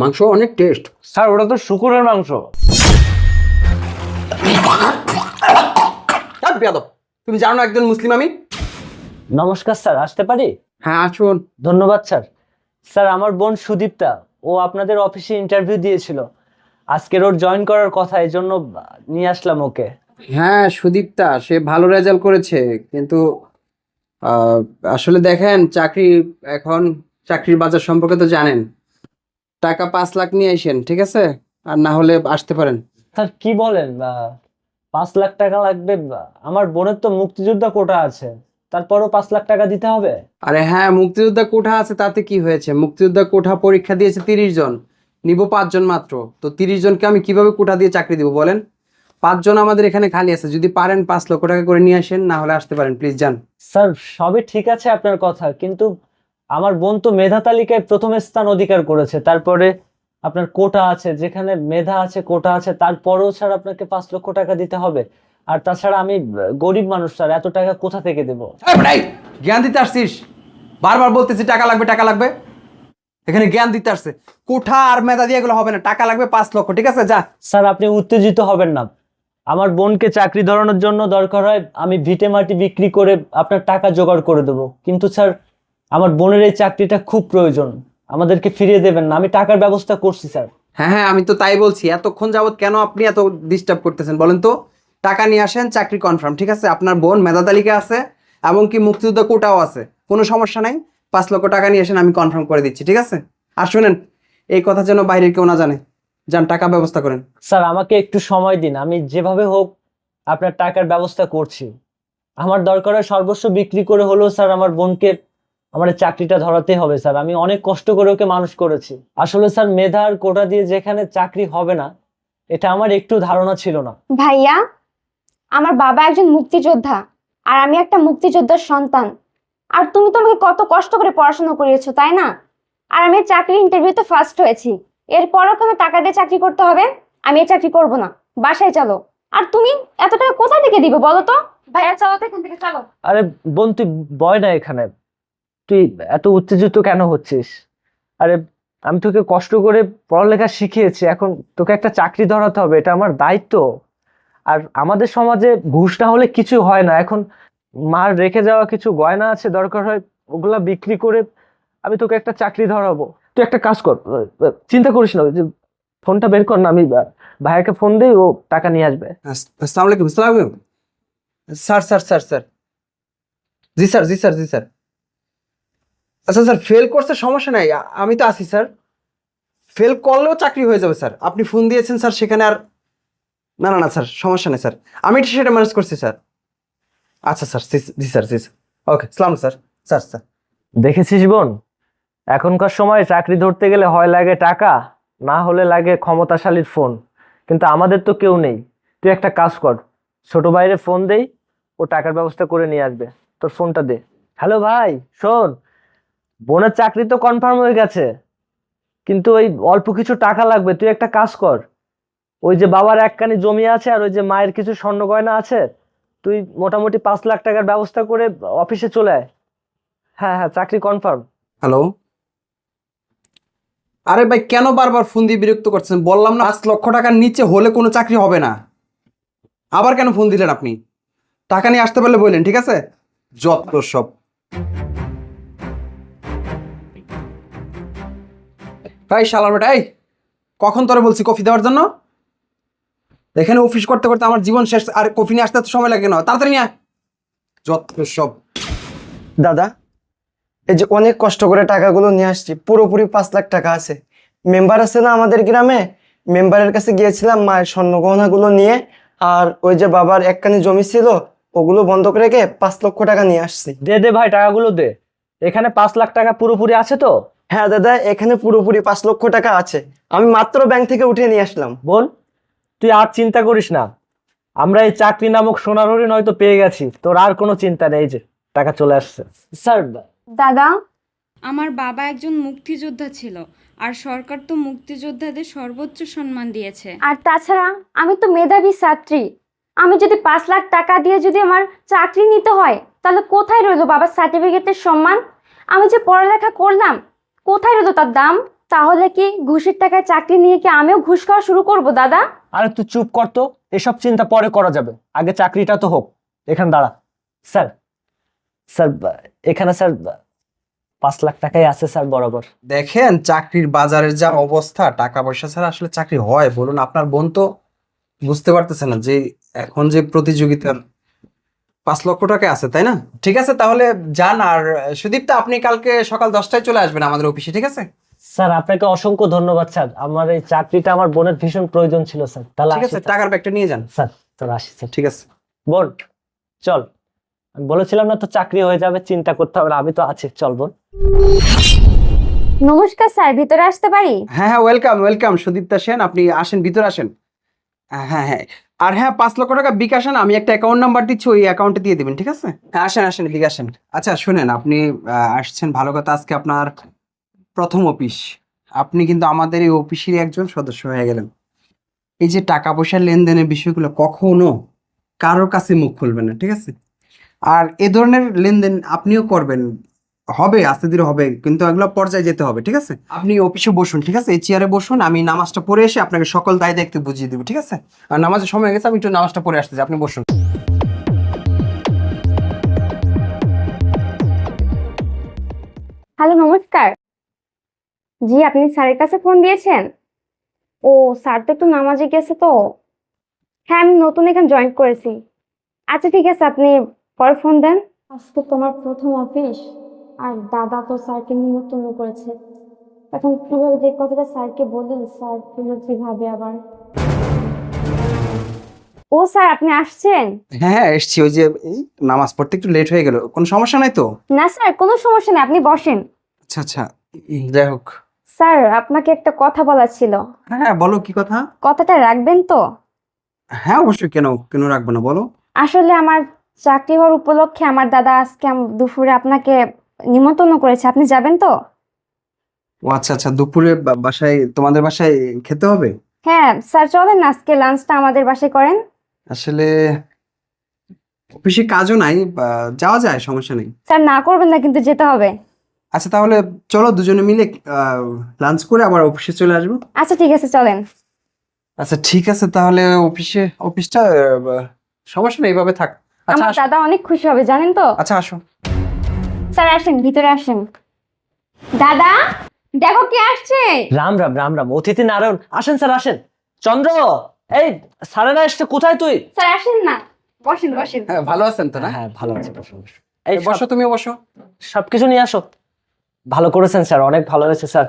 মাংস অনেক test sir ওটা তো শুকুরের মাংস। তুমি জানো না একজন মুসলিম আমি? নমস্কার স্যার আসতে পারি? হ্যাঁ আসুন। ধন্যবাদ স্যার। স্যার আমার বোন সুদীপ্তা ও আপনাদের অফিসে ইন্টারভিউ দিয়েছিল। আজকের ওর জয়েন করার কথা এই জন্য নিয়ে আসলাম ওকে। হ্যাঁ সুদীপ্তা সে ভালো রেজাল্ট করেছে কিন্তু আসলে দেখেন চাকরি এখন চাকরির বাজার সম্পর্কে তো জানেন। টাকা পাঁচ লাখ নিয়ে আসেন ঠিক আছে? আর না হলে আসতে পারেন। স্যার কি বলেন পাঁচ লাখ টাকা লাগবে আমার বোনের তো মুক্তিযোদ্ধা কোটা আছে তারপরও পাঁচ লাখ টাকা দিতে হবে? আরে হ্যাঁ মুক্তিযোদ্ধা কোঠা আছে তাতে কি হয়েছে? মুক্তিযোদ্ধা কোঠা পরীক্ষা দিয়েছে তিরিশ জন নিব পাঁচজন মাত্র। তো তিরিশ জনকে আমি কীভাবে কোঠা দিয়ে চাকরি দিব বলেন? পাঁচজন আমাদের এখানে খালি আছে যদি পারেন পাঁচ লক্ষ টাকা করে নিয়ে আসেন না হলে আসতে পারেন প্লিজ যান। স্যার সবই ঠিক আছে আপনার কথা কিন্তু আমার বোন তো মেধা তালিকায় প্রথম স্থান অধিকার করেছে তারপরে আপনার কোটা আছে যেখানে মেধা আছে কোটা আছে তারপরেও স্যার আপনাকে পাঁচ লক্ষ টাকা দিতে হবে। আর তাছাড়া আমি গরিব মানুষ স্যার এত টাকা কোথা থেকে দেবো? জ্ঞান দিতে আসছিস? বারবার বলতেছি টাকা লাগবে টাকা লাগবে। এখানে জ্ঞান দিতে আসছে। কোঠা আর মেধা দিয়ে এগুলো হবে না টাকা লাগবে পাঁচ লক্ষ ঠিক আছে? যা। স্যার আপনি উত্তেজিত হবেন না। আমার বোনকে চাকরি ধরানোর জন্য দরকার হয় আমি ভিটে মাটি বিক্রি করে আপনার টাকা জোগাড় করে দেবো। কিন্তু স্যার আমার বোনের এই চাকরিটা খুব প্রয়োজন। আমাদেরকে ফিরিয়ে দেবেন না। আমি টাকার ব্যবস্থা করছি স্যার। হ্যাঁ হ্যাঁ আমি তো তাই বলছি। এতক্ষণ যাবত কেন আপনি এত ডিস্টার্ব করতেছেন বলেন তো? টাকা নিয়ে আসেন চাকরি কনফার্ম ঠিক আছে? আপনার বোন মেধা তালিকা আছে এমনকি মুক্তিযোদ্ধা কোটাও আছে। কোনো সমস্যা নাই। পাঁচ লক্ষ টাকা নিয়ে আসেন আমি কনফার্ম করে দিচ্ছি ঠিক আছে? আর শুনেন এই কথা যেন বাইরের কেউ না জানে। যান টাকা ব্যবস্থা করেন। স্যার আমাকে একটু সময় দিন। আমি যেভাবে হোক আপনার টাকার ব্যবস্থা করছি। আমার দরকার হয় সর্বস্ব বিক্রি করে হলেও স্যার আমার বোনকে আমার চাকরিটা ধরাতে হবে স্যার। আমি অনেক কষ্ট করে ওকে মানুষ করেছি। আসলে স্যার মেধার কোটা দিয়ে যেখানে চাকরি হবে না এটা আমার একটু ধারণা ছিল না। ভাইয়া আমার বাবা একজন মুক্তিযোদ্ধা আর আমি একটা মুক্তিযোদ্ধার সন্তান। আর তুমি তো আমাকে কত কষ্ট করে পড়াশোনা করিয়েছো তাই না? আর আমি চাকরি ইন্টারভিউতে ফার্স্ট হয়েছি। এরপরও কেন টাকা দিয়ে চাকরি করতে হবে? আমি এই চাকরি করব না। বাসায় চলো। আর তুমি এত টাকা কোথা থেকে দিবে বলো তো? ভাইয়া চলো তো এখান থেকে চলো। আরে বোন তুই বয় না এখানে। তুই এত উত্তেজিত কেন হচ্ছিস? আরে, আমি তোকে কষ্ট করে পড়ালেখা শিখিয়েছি, এখন তোকে একটা চাকরি ধরাতে হবে, এটা আমার দায়িত্ব। আর আমাদের সমাজে ঘুষ না হলে কিছু হয় না, এখন মার রেখে যাওয়া কিছু গয়না আছে, দরকার হয় ওগুলা বিক্রি করে আমি তোকে একটা চাকরি ধরাবো। তুই একটা কাজ কর চিন্তা করিস না যে ফোনটা বের কর না, আমি ভাইয়াকে ফোন দিই, ও টাকা নিয়ে আসবে। আলাইকুম। Sir sir sir sir. জি স্যার জি স্যার জি, স্যার। আচ্ছা স্যার ফেল করছে সমস্যা নাই। আমি তো আছি, স্যার। ফেল করলেও চাকরি হয়ে যাবে, স্যার। আপনি ফোন দিয়েছেন, স্যার, সেখানে আর না না না, স্যার, সমস্যা নেই, স্যার। আমি সেটা ম্যানেজ করছি, স্যার। আচ্ছা স্যার, জি স্যার জি, স্যার। ওকে সালাম, স্যার। Sir sir. দেখেছিস বোন? এখনকার সময় চাকরি ধরতে গেলে হয় লাগে টাকা, না হলে লাগে ক্ষমতাশালীর ফোন কিন্তু আমাদের তো কেউ নেই। তুই একটা কাজ কর, ছোট ভাইরে ফোন দেই, ও টাকার ব্যবস্থা করে নিয়ে আসবে। তোর ফোনটা দে। হ্যালো ভাই, শোন। বোনের চাকরি তো কনফার্ম হয়ে গেছে, কিন্তু ওই অল্প কিছু টাকা লাগবে, তুই একটা কাজ কর। ওই যে বাবার একখানি জমি আছে আর ওই যে মায়ের কিছু স্বর্ণ গয়না আছে, তুই মোটামুটি পাঁচ লাখ টাকার ব্যবস্থা করে অফিসে চলে আয়। হ্যাঁ হ্যাঁ চাকরি কনফার্ম হ্যালো আরে ভাই, কেন বারবার ফোন দিয়ে বিরক্ত করছেন? বললাম না, পাঁচ লক্ষ টাকার নিচে হলে কোনো চাকরি হবে না। আবার কেন ফোন দিলেন আপনি? টাকা নিয়ে আসতে পারলে বললেন, ঠিক আছে? যত সব। ভাই শালার বেটা এই কখন তোরে বলছি কফি দেওয়ার জন্য? এখানে অফিস করতে করতে আমার জীবন শেষ আর কফি নিয়ে আসতে সময় লাগে না। তাড়াতাড়ি নিয়ে যত সব। দাদা এই যে অনেক কষ্ট করে টাকাগুলো নিয়ে আসছি পুরোপুরি পাঁচ লাখ টাকা আছে। মেম্বার আছে না আমাদের গ্রামে? মেম্বারের কাছে গিয়েছিলাম মায়ের স্বর্ণ গহনাগুলো নিয়ে আর ওই যে বাবার একখানি জমি ছিল ওগুলো বন্ধক রেখে পাঁচ লক্ষ টাকা নিয়ে আসছি। দে দে ভাই টাকাগুলো দে। এখানে পাঁচ লাখ টাকা পুরোপুরি আছে তো? হ্যাঁ দাদা এখানে পুরোপুরি পাঁচ লক্ষ টাকা আছে। আমি মাত্র ব্যাংক থেকে উঠিয়ে নিয়ে আসলাম। বোন তুই আর চিন্তা করিস না। আমরা এই চাকরি নামক সোনার হরিণ হয়তো পেয়ে গেছি। তোর আর কোনো চিন্তা নেই যে টাকা চলে আসছে। স্যার দাদা? আমার বাবা একজন মুক্তিযোদ্ধা ছিল আর সরকার তো মুক্তিযোদ্ধাদের সর্বোচ্চ সম্মান দিয়েছে। আর তাছাড়া আমি তো মেধাবী ছাত্রী। আমি যদি পাঁচ লাখ টাকা দিয়ে যদি আমার চাকরি নিতে হয় তাহলে কোথায় রইল বাবার সার্টিফিকেটের সম্মান? আমি যে পড়ালেখা করলাম কোথায় রইল তার দাম? তাহলে কি ঘুষের টাকায় চাকরি নিয়ে কি আমিও ঘুষ খাওয়া শুরু করব দাদা? আর একটু চুপ করতো এসব চিন্তা পরে করা যাবে। আগে চাকরিটা তো হোক। এখানে দাঁড়া। স্যার স্যার এখানে স্যার পাঁচ লাখ টাকাই আছে স্যার বরাবর। দেখেন চাকরির বাজারের যা অবস্থা টাকা পয়সা ছাড়া আসলে চাকরি হয়। বলুন আপনার বোন তো বুঝতে পারতেছে না যে এখন যে প্রতিযোগিতার পাঁচ লক্ষ টাকা আছে তাই না? ঠিক আছে তাহলে যান আর সুদীপ্তা আপনি কালকে সকাল দশটায় চলে আসবেন আমাদের অফিসে ঠিক আছে? স্যার আপনাকে অসংখ্য ধন্যবাদ স্যার। আমার এই চাকরিটা আমার বোনের ভীষণ প্রয়োজন ছিল স্যার। তাহলে ঠিক আছে টাকার ব্যাগটা নিয়ে যান। স্যার তোর আসি স্যার। ঠিক আছে। বোন চল। আমি বলেছিলাম না তো চাকরি হয়ে যাবে চিন্তা করতে হবে না আমি তো আছি। চল বোন। নমস্কার স্যার ভিতরে আসতে পারি? হ্যাঁ হ্যাঁ ওয়েলকাম ওয়েলকাম সুদীপ্তা সেন আপনি আসেন ভিতরে আসেন। হ্যাঁ হ্যাঁ। আর হ্যাঁ পাঁচ লক্ষ টাকা বিকাশ আমি একটা অ্যাকাউন্ট নাম্বার দিচ্ছি ওই অ্যাকাউন্টে দিয়ে দেবেন ঠিক আছে? হ্যাঁ আসেন আসেন এদিকে আসেন। আচ্ছা শুনেন আপনি আসছেন ভালো কথা আজকে আপনার প্রথম অফিস আপনি কিন্তু আমাদের এই অফিসেরই একজন সদস্য হয়ে গেলেন। এই যে টাকা পয়সার লেনদেনের বিষয়গুলো কখনো কারোর কাছে মুখ খুলবেন না ঠিক আছে? আর এ ধরনের লেনদেন আপনিও করবেন হবে আস্তে ধীরে হবে কিন্তু এগুলো পর্যায়ে যেতে হবে ঠিক আছে? আপনি অফিসে বসুন ঠিক আছে? এই চেয়ারে বসুন আমি নামাজটা পড়ে এসে আপনাকে সকল দায় দায়িত্ব বুঝিয়ে দেবো ঠিক আছে? আর নামাজের সময় গেছে আমি একটু নামাজটা পড়ে আসতেছি আপনি বসুন। হ্যালো নমস্কার। জি আপনি স্যারের কাছে ফোন দিয়েছেন? ও স্যার তো একটু নামাজে গেছে তো। হ্যাঁ আমি নতুন এখানে জয়েন করেছি। আচ্ছা ঠিক আছে আপনি পরে ফোন দেন। আজকে তোমার প্রথম অফিস আর দাদা তো স্যারকে নিমন্ত্রণ করেছে। এখন কীভাবে যে কথাটা স্যারকে বললেন স্যার শুনলে কীভাবে আবার? ও স্যার আপনি আসছেন? হ্যাঁ হ্যাঁ এসছি। ওই যে এই নামাজ পড়তে একটু লেট হয়ে গেল। কোনো সমস্যা নাই তো? না স্যার কোনো সমস্যা নেই আপনি বসেন। আচ্ছা আচ্ছা যাই হোক। স্যার আপনাকে একটা কথা বলার ছিল। হ্যাঁ বলো কি কথা? কথাটা রাখবেন তো? হ্যাঁ অবশ্যই কেন কেন রাখব না বলো। আসলে আমার চাকরি হওয়ার উপলক্ষে আমার দাদা আজকে আম- দুপুরে আপনাকে নিমন্ত্রণ করেছে আপনি যাবেন তো? ও আচ্ছা আচ্ছা দুপুরে বা- বাসায় তোমাদের বাসায় খেতে হবে? হ্যাঁ স্যার চলেন না আজকে লাঞ্চটা আমাদের বাসায় করেন। আসলে অফিসে কাজও নাই বা যাওয়া যায় সমস্যা নেই। স্যার না করবেন না কিন্তু যেতে হবে। আচ্ছা তাহলে চলো দুজনে মিলে লাঞ্চ করে আবার অফিসে চলে আসব। আচ্ছা ঠিক আছে চলেন। আচ্ছা ঠিক আছে তাহলে অফিসে অফিসটা আহ, সমস্যা নেই এইভাবে থাক। আচ্ছা আমার আসো। দাদা অনেক খুশি হবে জানেন তো? আচ্ছা আসো। স্যার আসেন ভিতরে আসেন। দাদা দেখো কে আসছে। রাম রাম রাম রাম অতিথি নারায়ণ। আসেন স্যার আসেন। চন্দ্র এই স্যারেরা এসছে কোথায় তুই? স্যার আসেন না। বসেন বসেন। হ্যাঁ ভালো আছেন তো না? হ্যাঁ ভালো আছে বসো বসো। এই বসো তুমি বসো। সবকিছু নিয়ে আসো। ভালো করেছেন স্যার অনেক ভালো হয়েছে স্যার।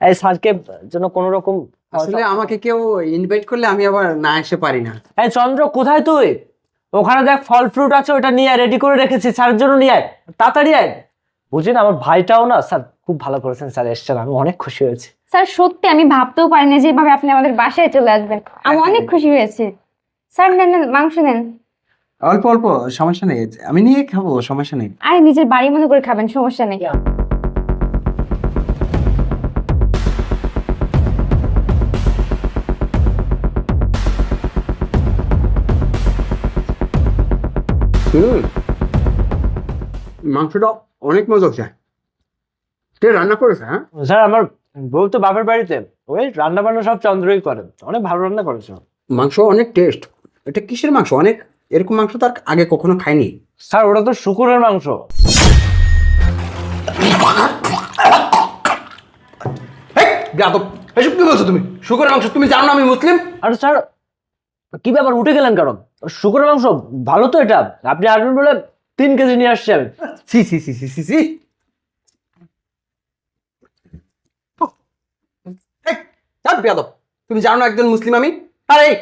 এই স্যারকে যেন কোনো রকম আসলে আমাকে কেউ ইনভাইট করলে আমি আবার না এসে পারি না। এই চন্দ্র কোথায় তুই? ওখানে দেখ ফল ফ্রুট আছে ওটা নিয়ে রেডি করে রেখেছি স্যারের জন্য নিয়ে আয়। তাড়াতাড়ি আয়। বুঝলেন আমার ভাইটাও না স্যার খুব ভালো করেছেন স্যার এসছেন আমি অনেক খুশি হয়েছি। স্যার সত্যি আমি ভাবতেও পারিনি যে এভাবে আপনি আমাদের বাসায় চলে আসবেন। আমি অনেক খুশি হয়েছি। স্যার নেন নেন মাংস নেন। অল্প অল্প সমস্যা নেই। আমি নিয়ে খাব সমস্যা নেই। আরে নিজের বাড়ি মনে করে খাবেন সমস্যা নেই। মাংসটা অনেক মজা হচ্ছে। কে রান্না করেছে হ্যাঁ? স্যার আমার বউ তো বাপের বাড়িতে। ওই রান্না বান্না সব চন্দ্রই করেন অনেক ভালো রান্না করেছে। মাংস অনেক টেস্ট এটা কিসের মাংস? অনেক এরকম মাংস তার আগে কখনো খাইনি। স্যার ওটা তো শুকুরের মাংস। যাদব এসব কি বলছো তুমি? শুকরের মাংস তুমি জানো না আমি মুসলিম? আর স্যার কি ব্যাপার? উঠে গেলেন কেন? শুকুরের মাংস ভালো তো এটা। আপনি আসবেন বলে তিন কেজি নিয়ে আসছি আমি সি সি সি সি সি। সি তুমি জানো না একজন মুসলিম আমি? আরে এই,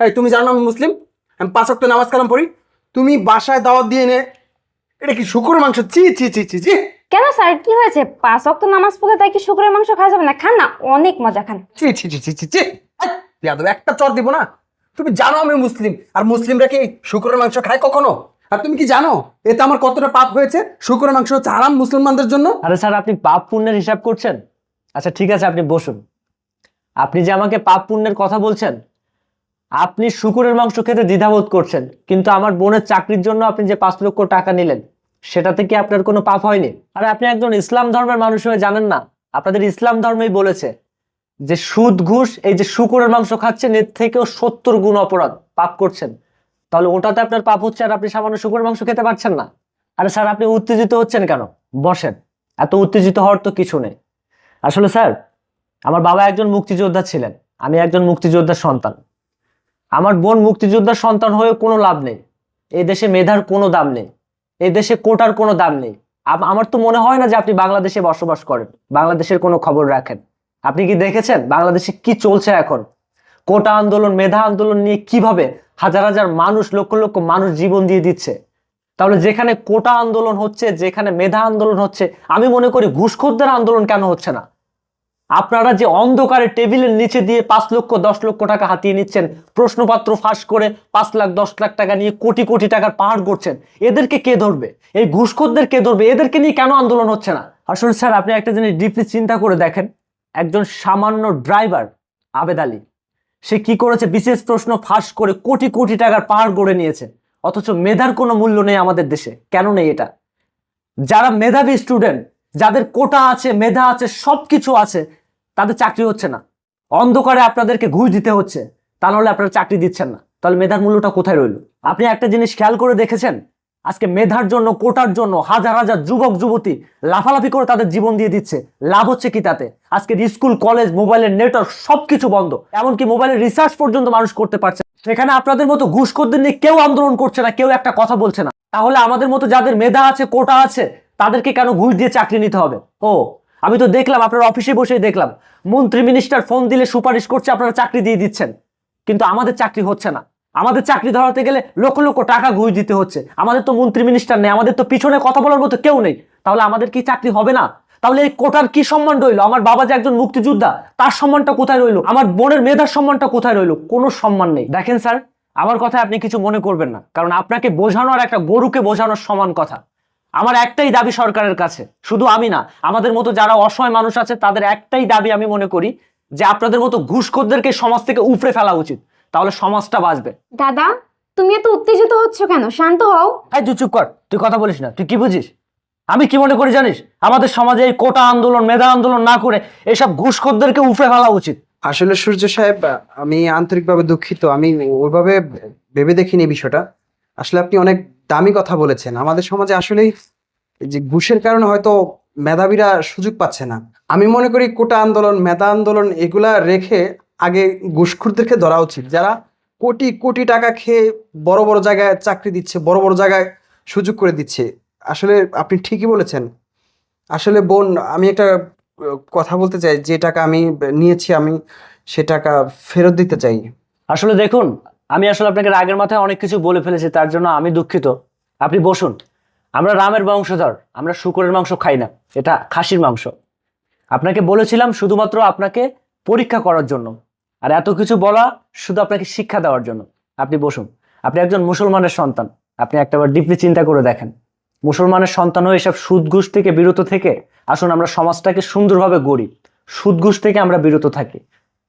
এই তুমি জানো না আমি মুসলিম? আমি পাঁচ ওয়াক্ত নামাজ কালাম পড়ি। তুমি বাসায় দাওয়াত দিয়ে এনে এটা কি শুকুর মাংস? চি চি চি চি চি কেন স্যার কি হয়েছে? পাঁচ অক্ত নামাজ পড়ে তাই কি শুক্রের মাংস খাওয়া যাবে না? খান না অনেক মজা খান। চি ছি ছি ছি ছি ছি। যাদব একটা চর দিব না। তুমি জানো আমি মুসলিম আর মুসলিমরা কি শুকুরের মাংস খায় কখনো? আর তুমি কি জানো, এতে আমার কতটা পাপ হয়েছে? শুকুরের মাংস হচ্ছে আরাম মুসলমানদের জন্য। আরে স্যার, আপনি পাপ পুণ্যের হিসাব করছেন? আচ্ছা ঠিক আছে, আপনি বসুন। আপনি যে আমাকে পাপ পুণ্যের কথা বলছেন, আপনি শুকুরের মাংস খেতে দ্বিধাবোধ করছেন, কিন্তু আমার বোনের চাকরির জন্য আপনি যে পাঁচ লক্ষ টাকা নিলেন, সেটাতে কি আপনার কোনো পাপ হয়নি? আরে, আপনি একজন ইসলাম ধর্মের মানুষ হয়ে জানেন না। আপনাদের ইসলাম ধর্মেই বলেছে যে সুদ ঘুষ, এই যে শুকুরের মাংস খাচ্ছেন, এর থেকেও সত্তর গুণ অপরাধ পাপ করছেন। তাহলে ওটাতে আপনার পাপ হচ্ছে আর আপনি সামান্য শুকুরের মাংস খেতে পারছেন না। আরে স্যার, আপনি উত্তেজিত হচ্ছেন কেন? বসেন। এত উত্তেজিত হওয়ার তো কিছু নেই। আসলে স্যার, আমার বাবা একজন মুক্তিযোদ্ধা ছিলেন। আমি একজন মুক্তিযোদ্ধার সন্তান। আমার বোন মুক্তিযোদ্ধার সন্তান হয়ে কোনো লাভ নেই। এই দেশে মেধার কোনো দাম নেই। এই দেশে কোটার কোনো দাম নেই। আমার তো মনে হয় না যে আপনি বাংলাদেশে বসবাস করেন। বাংলাদেশের কোনো খবর রাখেন। আপনি কি দেখেছেন বাংলাদেশে কি চলছে এখন? কোটা আন্দোলন, মেধা আন্দোলন নিয়ে কীভাবে হাজার হাজার মানুষ, লক্ষ লক্ষ মানুষ জীবন দিয়ে দিচ্ছে? তাহলে যেখানে কোটা আন্দোলন হচ্ছে, যেখানে মেধা আন্দোলন হচ্ছে, আমি মনে করি ঘুষখোরদের আন্দোলন কেন হচ্ছে না? আপনারা যে অন্ধকারে টেবিলের নিচে দিয়ে পাঁচ লক্ষ, দশ লক্ষ টাকা হাতিয়ে নিচ্ছেন, প্রশ্নপত্র ফাঁস করে পাঁচ লাখ, দশ লাখ টাকা নিয়ে কোটি কোটি টাকার পাহাড় করছেন এদেরকে কে ধরবে? এই ঘুষখোরদের কে ধরবে? এদেরকে নিয়ে কেন আন্দোলন হচ্ছে না? আসলে স্যার, আপনি একটা জিনিস ডিপলি চিন্তা করে দেখেন। একজন সামান্য ড্রাইভার আবেদ আলী সে কি করেছে? বিশেষ প্রশ্ন ফাঁস করে কোটি কোটি টাকার পাহাড় গড়ে নিয়েছে। অথচ মেধার কোনো মূল্য নেই আমাদের দেশে। কেন নেই এটা? যারা মেধাবী স্টুডেন্ট যাদের কোটা আছে, মেধা আছে সব কিছু আছে, তাদের চাকরি হচ্ছে না। অন্ধকারে আপনাদেরকে ঘুষ দিতে হচ্ছে। তা নাহলে আপনারা চাকরি দিচ্ছেন না। তাহলে মেধার মূল্যটা কোথায় রইল? আপনি একটা জিনিস খেয়াল করে দেখেছেন? আজকে মেধার জন্য, কোটার জন্য হাজার হাজার যুবক, যুবতী লাফালাফি করে তাদের জীবন দিয়ে দিচ্ছে। লাভ হচ্ছে কি তাতে? আজকের স্কুল, কলেজ, মোবাইলের নেটওয়ার্ক সবকিছু বন্ধ। এমনকি মোবাইলের রিসার্চ পর্যন্ত মানুষ করতে পারছে সেখানে আপনাদের মতো ঘুষখোরদের নিয়ে কেউ আন্দোলন করছে না, কেউ একটা কথা বলছে না। তাহলে আমাদের মতো যাদের মেধা আছে, কোটা আছে, তাদেরকে কেন ঘুষ দিয়ে চাকরি নিতে হবে? ও, আমি তো দেখলাম, আপনার অফিসে বসেই দেখলাম। মন্ত্রী মিনিস্টার ফোন দিলে সুপারিশ করছে, আপনারা চাকরি দিয়ে দিচ্ছেন। কিন্তু আমাদের চাকরি হচ্ছে না। আমাদের চাকরি ধরাতে গেলে লক্ষ লক্ষ টাকা ঘুষ দিতে হচ্ছে। আমাদের তো মন্ত্রী মিনিস্টার নেই, আমাদের তো পিছনে কথা বলার মতো কেউ নেই। তাহলে আমাদের কি চাকরি হবে না? তাহলে এই কোটার কি সম্মান রইল? আমার বাবা যে একজন মুক্তিযোদ্ধা, তার সম্মানটা কোথায় রইল? আমার বোনের মেধার সম্মানটা কোথায় রইল? কোনো সম্মান নেই। দেখেন স্যার, আমার কথায় আপনি কিছু মনে করবেন না, কারণ আপনাকে বোঝানো আর একটা গরুকে বোঝানোর সমান কথা। আমার একটাই দাবি সরকারের কাছে, শুধু আমি না, আমাদের মতো যারা অসহায় মানুষ আছে, তাদের একটাই দাবি আমি মনে করি যে আপনাদের মতো ঘুষখোরদেরকে সমাজ থেকে উপড়ে ফেলা উচিত। তাহলে সমাজটা বাঁচবে। দাদা তুমি এত উত্তেজিত হচ্ছ কেন? শান্ত হও। এই তুই চুপ কর তুই কথা বলিস না তুই কি বুঝিস? আমি কি মনে করি জানিস? আমাদের সমাজে এই কোটা আন্দোলন মেধা আন্দোলন না করে এইসব ঘুষখোরদেরকে উপড়ে ফেলা উচিত। আসলে সূর্য সাহেব আমি আন্তরিকভাবে দুঃখিত। আমি ওইভাবে ভেবে দেখিনি বিষয়টা। আসলে আপনি অনেক দামি কথা বলেছেন। আমাদের সমাজে আসলেই এই যে ঘুষের কারণে হয়তো মেধাবীরা সুযোগ পাচ্ছে না। আমি মনে করি কোটা আন্দোলন মেধা আন্দোলন এগুলা রেখে আগে ঘুষখোরদেরকে ধরা উচিত। যারা কোটি কোটি টাকা খেয়ে বড় বড় জায়গায় চাকরি দিচ্ছে, বড় বড় জায়গায় সুযোগ করে দিচ্ছে। আসলে আপনি ঠিকই বলেছেন। আসলে বোন, আমি একটা কথা বলতে চাই। যে টাকা আমি নিয়েছি, আমি সে টাকা ফেরত দিতে চাই। আসলে দেখুন, আমি আসলে আপনাকে রাগের মাথায় অনেক কিছু বলে ফেলেছি, তার জন্য আমি দুঃখিত। আপনি বসুন। আমরা রামের বংশধর, আমরা শুকরের মাংস খাই না। এটা খাসির মাংস। আপনাকে বলেছিলাম শুধুমাত্র আপনাকে পরীক্ষা করার জন্য। আর এত কিছু বলা শুধু আপনাকে শিক্ষা দেওয়ার জন্য। আপনি বসুন। আপনি একজন মুসলমানের সন্তান। আপনি একটাবার ডিপলি চিন্তা করে দেখেন। মুসলমানের সন্তান হয়ে এসব সুদ ঘুষ থেকে বিরত থেকে, আসুন আমরা সমাজটাকে সুন্দরভাবে গড়ি। সুদ ঘুষ থেকে আমরা বিরত থাকি,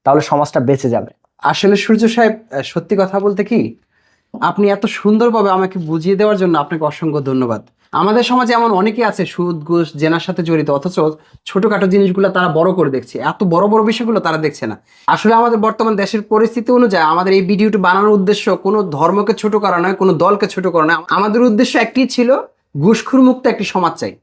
তাহলে সমাজটা বেঁচে যাবে। আসলে সূর্য সাহেব সত্যি কথা বলতে কি, আপনি এত সুন্দরভাবে আমাকে বুঝিয়ে দেওয়ার জন্য আপনাকে অসংখ্য ধন্যবাদ। আমাদের সমাজে এমন অনেকে আছে সুদ, ঘুষ, জেনার সাথে জড়িত, অথচ ছোটখাটো জিনিসগুলো তারা বড় করে দেখছে। এত বড় বড় বিষয়গুলো তারা দেখছে না। আসলে আমাদের বর্তমান দেশের পরিস্থিতি অনুযায়ী আমাদের এই ভিডিওটি বানানোর উদ্দেশ্য কোনো ধর্মকে ছোট করা নয়, কোনো দলকে ছোট করা নয়। আমাদের উদ্দেশ্য একটি ছিল ঘুষখুর মুক্ত একটি সমাজ চাই।